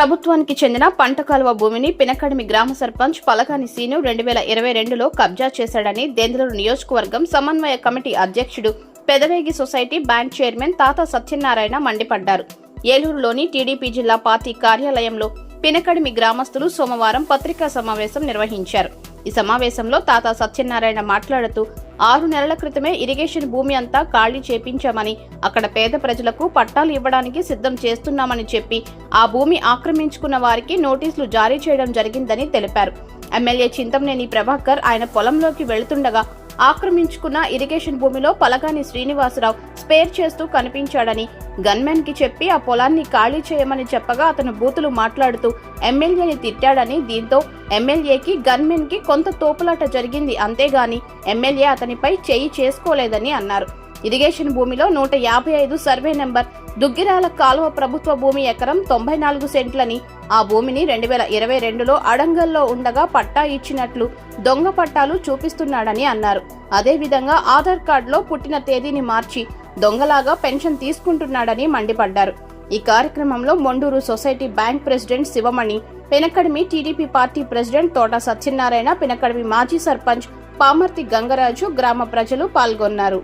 ప్రభుత్వానికి చెందిన పంట కాలువ భూమిని పినకడిమి గ్రామ సర్పంచ్ పలకాని సీను రెండు వేల ఇరవై రెండులో కబ్జా చేశాడని దేంద్రూరు నియోజకవర్గం సమన్వయ కమిటీ అధ్యక్షుడు పెదవేగి సొసైటీ బ్యాంక్ చైర్మన్ తాత సత్యనారాయణ మండిపడ్డారు. ఏలూరులోని టీడీపీ జిల్లా పార్టీ కార్యాలయంలో పినకడిమి గ్రామస్తులు సోమవారం పత్రికా సమావేశం నిర్వహించారు. ఈ సమావేశంలో తాత సత్యనారాయణ మాట్లాడుతూ ఆరు నెలల క్రితమే ఇరిగేషన్ భూమి అంతా ఖాళీ చేపించామని అక్కడ పేద ప్రజలకు పట్టాలు ఇవ్వడానికి సిద్ధం చేస్తున్నామని చెప్పి ఆ భూమి ఆక్రమించుకున్న వారికి నోటీసులు జారీ చేయడం జరిగిందని తెలిపారు. ఎమ్మెల్యే చింతమనేని ప్రభాకర్ ఆయన పొలంలోకి వెళుతుండగా ఆక్రమించుకున్న ఇరిగేషన్ భూమిలో పలగాని శ్రీనివాసరావు స్పేర్ చేస్తూ కనిపించాడని గన్మెన్కి చెప్పి ఆ పొలాన్ని ఖాళీ చేయమని చెప్పగా అతను బూతులు మాట్లాడుతూ ఎమ్మెల్యేని తిట్టాడని దీంతో ఎమ్మెల్యేకి గన్మెన్కి కొంత తోపులాట జరిగింది. అంతేగాని ఎమ్మెల్యే అతనిపై చేయి చేసుకోలేదని అన్నారు. ఇరిగేషన్ భూమిలో నూట యాభై ఐదు సర్వే నెంబర్. దుగ్గిరాల కాలువ ప్రభుత్వ భూమి ఎకరం తొంభై నాలుగు సెంట్లని. ఆ భూమిని రెండు వేల ఇరవై రెండులో అడంగల్లో ఉండగా పట్టా ఇచ్చినట్లు దొంగ పట్టాలు చూపిస్తున్నాడని అన్నారు. అదేవిధంగా ఆధార్ కార్డులో పుట్టిన తేదీని మార్చి దొంగలాగా పెన్షన్ తీసుకుంటున్నాడని మండిపడ్డారు. ఈ కార్యక్రమంలో Monduru society bank president Sivamani Penakadimi TDP party president Thota Satyanarayana Penakadimi మాజీ సర్పంచ్ పామర్తి గంగరాజు గ్రామ ప్రజలు పాల్గొన్నారు.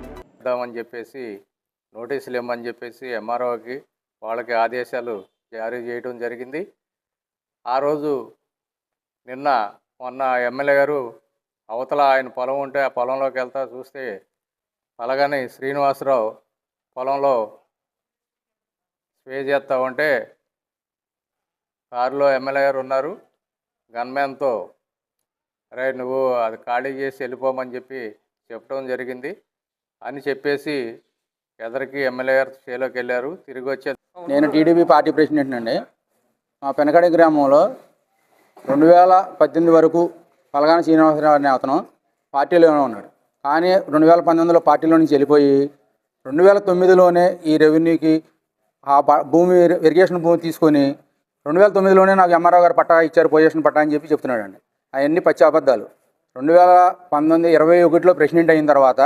చేద్దామని చెప్పేసి నోటీసులు ఇవ్వమని చెప్పేసి ఎంఆర్ఓకి వాళ్ళకి ఆదేశాలు జారీ చేయడం జరిగింది. ఆ రోజు నిన్న మొన్న ఎమ్మెల్యే గారు అవతల ఆయన పొలం ఉంటే ఆ పొలంలోకి వెళ్తా చూస్తే అలాగని శ్రీనివాసరావు పొలంలో స్ప్రే చేస్తా ఉంటే కారులో ఎమ్మెల్యే గారు ఉన్నారు. గన్మ్యాన్తో అరే నువ్వు అది ఖాళీ చేసి వెళ్ళిపోమని చెప్పి చెప్పడం జరిగింది. అని చెప్పేసి ఎదరికి ఎమ్మెల్యే గారు చేలోకి వెళ్ళారు. తిరిగి వచ్చే నేను టీడీపీ పార్టీ ప్రెసిడెంట్ అండి. మా పెనకడి గ్రామంలో రెండు వేల పద్దెనిమిది వరకు పలగాన శ్రీనివాసరావు అనే అతను పార్టీలోనే ఉన్నాడు. కానీ రెండు వేల పంతొమ్మిదిలో పార్టీలో నుంచి వెళ్ళిపోయి రెండు వేల తొమ్మిదిలోనే ఈ రెవెన్యూకి ఆ భూమి ఇరిగేషన్ భూమి తీసుకొని రెండు వేల తొమ్మిదిలోనే నాకు ఎంఆర్ఓ గారు పట్టా ఇచ్చారు పొజిషన్ పట్టా అని చెప్పి చెప్తున్నాడండి. అవన్నీ పచ్చి అబద్ధాలు. రెండు వేల పంతొమ్మిది ఇరవై ఒకటిలో ప్రెసిడెంట్ అయిన తర్వాత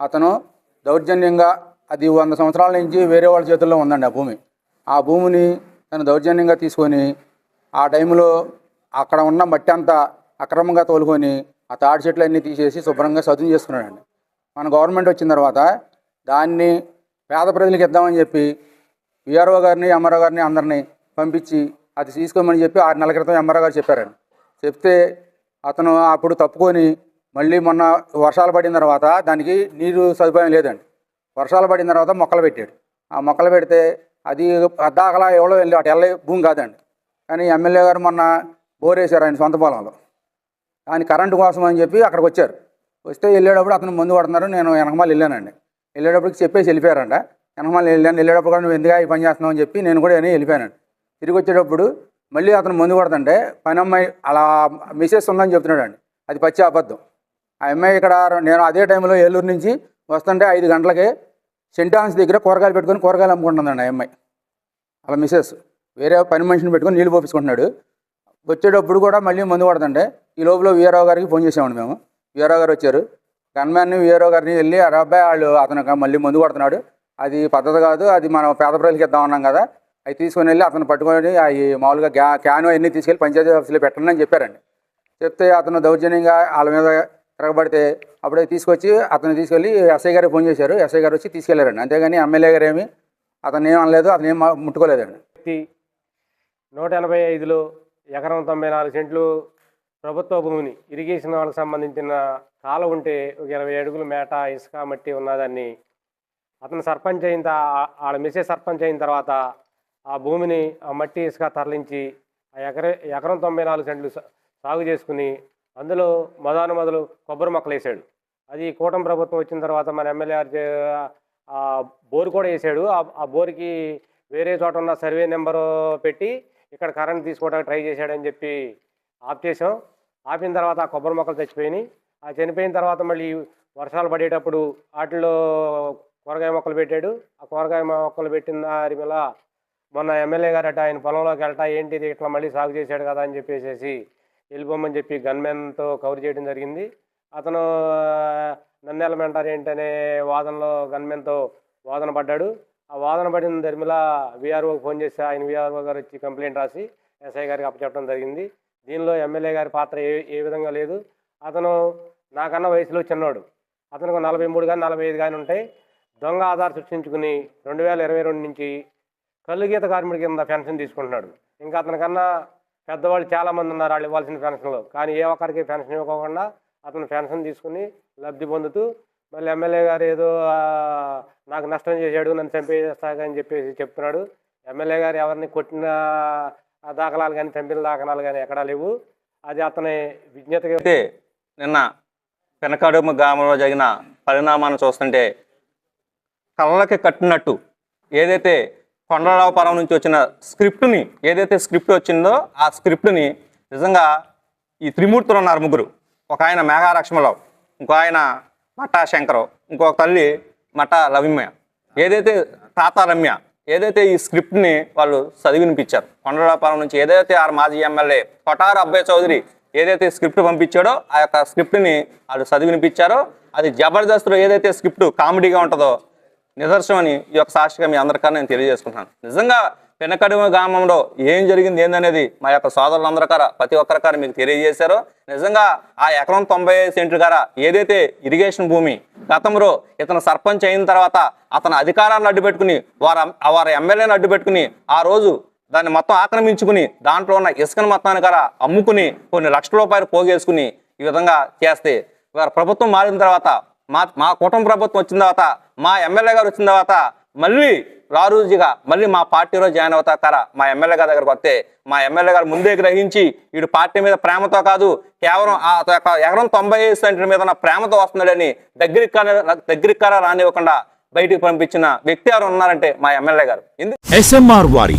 అతను దౌర్జన్యంగా అది వంద సంవత్సరాల నుంచి వేరే వాళ్ళ చేతుల్లో ఉందండి ఆ భూమి. ఆ భూమిని తను దౌర్జన్యంగా తీసుకొని ఆ టైంలో అక్కడ ఉన్న మట్టి అంతా అక్రమంగా తోలుకొని ఆ తాడి చెట్లు అన్నీ తీసేసి శుభ్రంగా సదును చేసుకున్నాడండి. మన గవర్నమెంట్ వచ్చిన తర్వాత దాన్ని పేద ప్రజలకు ఇద్దామని చెప్పి విఆర్ఓ గారిని ఎంఆర్ఓ గారిని అందరినీ పంపించి అది తీసుకోమని చెప్పి ఆరు నెలల క్రితం ఎంఆర్ఓ గారు చెప్పారండి. చెప్తే అతను అప్పుడు తప్పుకొని మళ్ళీ మొన్న వర్షాలు పడిన తర్వాత దానికి నీరు సదుపాయం లేదండి. వర్షాలు పడిన తర్వాత మొక్కలు పెట్టాడు. ఆ మొక్కలు పెడితే అది అద్దాకలా ఎవరో వెళ్ళి అటు వెళ్ళే భూమి కాదండి. కానీ ఎమ్మెల్యే గారు మొన్న బోర్ వేశారు ఆయన సొంత పొలంలో. దాని కరెంటు కోసం అని చెప్పి అక్కడికి వచ్చారు. వస్తే వెళ్ళేటప్పుడు అతను ముందు పడుతున్నారు నేను వెనకమాల వెళ్ళానండి. వెళ్ళేటప్పటికి చెప్పేసి వెళ్ళిపోయారంట. వెనకమాల వెళ్ళాను వెళ్ళేటప్పుడు కూడా నువ్వు ఎందుగా ఈ పని చేస్తున్నావు అని చెప్పి నేను కూడా అని వెళ్ళిపోయానండి. తిరిగి వచ్చేటప్పుడు మళ్ళీ అతను ముందు పడుతుంటే పని అమ్మాయి అలా మిసెస్ ఉందని చెప్తున్నాడండి. అది పచ్చి అబద్ధం. ఆ అమ్మాయి ఇక్కడ నేను అదే టైంలో ఏలూరు నుంచి వస్తుంటే ఐదు గంటలకి సెంటాన్స్ దగ్గర కూరగాయలు పెట్టుకొని కూరగాయలు అమ్ముకుంటుందండి ఆ అమ్మాయి. అలా మిస్సెస్ వేరే పని మనిషిని పెట్టుకొని నీళ్ళు పోపించుకుంటున్నాడు వచ్చేటప్పుడు కూడా మళ్ళీ మందు పడుతుంటే ఈ లోపల వీఆర్ఓ గారికి ఫోన్ చేసామండి మేము. వీరావు గారు వచ్చారు. గన్మ్యాన్ని వీఆర్ఓ గారిని వెళ్ళి ఆ అబ్బాయి వాళ్ళు అతను మళ్ళీ మందు కొడుతున్నాడు. అది పద్ధతి కాదు. అది మనం పేద ప్రజలకి ఇద్దామన్నాం కదా. అవి తీసుకొని వెళ్ళి అతను పట్టుకొని అవి మామూలుగా క్యా క్యాను అవన్నీ తీసుకెళ్ళి పంచాయతీ ఆఫీస్లో పెట్టండి అని చెప్పారండి. చెప్తే అతను దౌర్జన్యంగా వాళ్ళ మీద తిరగబడితే అప్పుడే తీసుకొచ్చి అతను తీసుకెళ్ళి ఎస్ఐ గారికి ఫోన్ చేశారు. ఎస్ఐ గారు వచ్చి తీసుకెళ్ళారండి అంతేగాని ఎమ్మెల్యే గారు ఏమి అతను ఏం అనలేదు అతను ఏం ముట్టుకోలేదండి. వ్యక్తి నూట ఎనభై ఐదులో ఎకరం తొంభై నాలుగు సెంట్లు ప్రభుత్వ భూమిని ఇరిగేషన్ వాళ్ళకి సంబంధించిన కాలం ఉంటే ఒక ఇరవై అడుగులు మేట ఇసుక మట్టి ఉన్నదాన్ని అతను సర్పంచ్ అయిన తా- వాళ్ళ మిస్సెస్ సర్పంచ్ అయిన తర్వాత ఆ భూమిని ఆ మట్టి ఇసుక తరలించి ఆ ఎకర ఎకరం తొంభై నాలుగు సెంట్లు సాగు చేసుకుని అందులో మొదలు మొదలు కొబ్బరి మొక్కలు వేసాడు. అది కూటమి ప్రభుత్వం వచ్చిన తర్వాత మన ఎమ్మెల్యే ఆ బోరు కూడా వేసాడు. ఆ- బోరుకి వేరే చోట ఉన్న సర్వే నెంబరు పెట్టి ఇక్కడ కరెంట్ తీసుకోవడానికి ట్రై చేశాడని చెప్పి ఆఫ్ చేసాం ఆపిన తర్వాత ఆ కొబ్బరి మొక్కలు చచ్చిపోయినాయి. ఆ చనిపోయిన తర్వాత మళ్ళీ వర్షాలు పడేటప్పుడు వాటిలో కూరగాయ మొక్కలు పెట్టాడు. ఆ కూరగాయ మొక్కలు పెట్టిన దాని వల్ల మొన్న ఎమ్మెల్యే గారట ఆయన పొలంలోకి వెళ్ళటా ఏంటిది ఇట్లా మళ్ళీ సాగు చేశాడు కదా అని చెప్పేసేసి వెళ్ళిపోమని చెప్పి గన్మెన్తో కవర్ చేయడం జరిగింది. అతను నన్ను వెళ్ళమంటారు ఏంటనే వాదనలో గన్మెన్తో వాదన పడ్డాడు. ఆ వాదన పడిన ధర్మిల వీఆర్ఓకి ఫోన్ చేసి ఆయన వీఆర్ఓ గారు వచ్చి కంప్లైంట్ రాసి ఎస్ఐ గారికి అప్పచెప్పడం జరిగింది. దీనిలో ఎమ్మెల్యే గారి పాత్ర ఏ ఏ విధంగా లేదు. అతను నాకన్నా వయసులో చిన్నోడు. అతనికి నలభై మూడు కానీ నలభై ఐదు కానీ ఉంటాయి దొంగ ఆధార్ సృష్టించుకుని రెండు వేల ఇరవై రెండు నుంచి కళ్ళు గీత కార్మికుడి కింద పెన్షన్ తీసుకుంటున్నాడు. ఇంకా అతనికన్నా పెద్దవాళ్ళు చాలామంది ఉన్నారు వాళ్ళు ఇవ్వాల్సిన పెన్షన్లు. కానీ ఏ ఒక్కరికి పెన్షన్ ఇవ్వకుండా అతను పెన్షన్ తీసుకుని లబ్ధి పొందుతూ మళ్ళీ ఎమ్మెల్యే గారు ఏదో నాకు నష్టం చేశాడు నన్ను చంపేస్తాగని చెప్పేసి చెప్తున్నాడు. ఎమ్మెల్యే గారు ఎవరిని కొట్టిన దాఖలాలు కానీ చంపిన దాఖలాలు కానీ ఎక్కడా లేవు. అది అతని విజ్ఞతగా అయితే నిన్న పెనకడుమ గ్రామంలో జరిగిన పరిణామాన్ని చూస్తుంటే కళ్ళకి కట్టినట్టు ఏదైతే కొండరావుపురం నుంచి వచ్చిన స్క్రిప్ట్ని ఏదైతే స్క్రిప్ట్ వచ్చిందో ఆ స్క్రిప్ట్ని నిజంగా ఈ త్రిమూర్తులు ఉన్నారు ముగ్గురు. ఒక ఆయన మేఘారక్ష్మరావు ఇంకో ఆయన మట్టా శంకరు ఇంకొక తల్లి మట్టా లవిమ్య ఏదైతే తాత రమ్య ఏదైతే ఈ స్క్రిప్ట్ని వాళ్ళు చదివినిపించారు కొండరాపురం నుంచి ఏదైతే ఆ మాజీ ఎమ్మెల్యే కొటారు అబ్బాయి చౌదరి ఏదైతే స్క్రిప్ట్ పంపించాడో ఆ యొక్క స్క్రిప్ట్ని వాళ్ళు చదివినిపించారో. అది జబర్దస్త్లో ఏదైతే స్క్రిప్ట్ కామెడీగా ఉంటుందో నిదర్శనమని ఈ యొక్క సాక్షిగా మీ అందరికన్నా నేను తెలియజేసుకుంటున్నాను. నిజంగా పెనకడిమ గ్రామంలో ఏం జరిగింది ఏందనేది మా యొక్క సోదరులందరికర ప్రతి ఒక్కరికార మీకు తెలియజేశారో. నిజంగా ఆ ఎకరం తొంభై ఐదు సెంట్లు గార ఏదైతే ఇరిగేషన్ భూమి గతంలో ఇతను సర్పంచ్ అయిన తర్వాత అతను అధికారాన్ని అడ్డుపెట్టుకుని వారు వారి ఎమ్మెల్యేని అడ్డుపెట్టుకుని ఆ రోజు దాన్ని మొత్తం ఆక్రమించుకుని దాంట్లో ఉన్న ఇసుకను మొత్తాన్ని గారా అమ్ముకుని కొన్ని లక్షల రూపాయలు పోగేసుకుని ఈ విధంగా చేస్తే వారు ప్రభుత్వం మారిన తర్వాత మా మా కుటుంబ ప్రభుత్వం వచ్చిన తర్వాత మా ఎమ్మెల్యే గారు వచ్చిన తర్వాత మళ్ళీ రారూజీగా మళ్ళీ మా పార్టీలో జాయిన్ అవుతా కరా మా ఎమ్మెల్యే గారి దగ్గరకు వస్తే మా ఎమ్మెల్యే గారు ముందే గ్రహించి వీడు పార్టీ మీద ప్రేమతో కాదు కేవలం ఆ యొక్క ఎకరం తొంభై ఐదు సెంటర్ మీద ఉన్న ప్రేమతో వస్తున్నాడని దగ్గరికి దగ్గరికి కరా రానివ్వకుండా బయటికి పంపించిన వ్యక్తి ఎవరు ఉన్నారంటే మా ఎమ్మెల్యే గారు. ఎస్ఎంఆర్ వారి